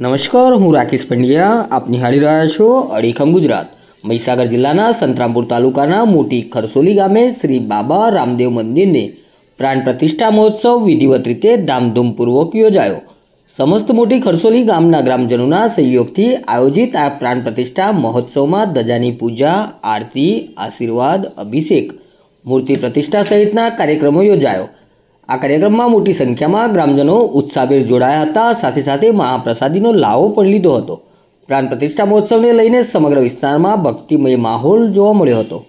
નમસ્કાર, હું રાકેશ પંડ્યા. આપ નિહાળી રહ્યા છો અડીખમ ગુજરાત. મહીસાગર જિલ્લાના સંતરામપુર તાલુકાના મોટી ખરસોલી ગામે શ્રી બાબા રામદેવ મંદિરને પ્રાણ પ્રતિષ્ઠા મહોત્સવ વિધિવત રીતે ધામધૂમપૂર્વક યોજાયો. સમસ્ત મોટી ખરસોલી ગામના ગ્રામજનોના સહયોગથી આયોજિત આ પ્રાણ પ્રતિષ્ઠા મહોત્સવમાં ધજાની પૂજા, આરતી, આશીર્વાદ, અભિષેક, મૂર્તિ પ્રતિષ્ઠા સહિતના કાર્યક્રમો યોજાયો. આ કાર્યક્રમમાં મોટી સંખ્યામાં ગ્રામજનો ઉત્સાહભેર જોડાયા હતા. સાથે સાથે મહાપ્રસાદીનો લાવો પણ લીધો હતો. પ્રાણ પ્રતિષ્ઠા મહોત્સવને લઈને સમગ્ર વિસ્તારમાં ભક્તિમય માહોલ જોવા મળ્યો હતો.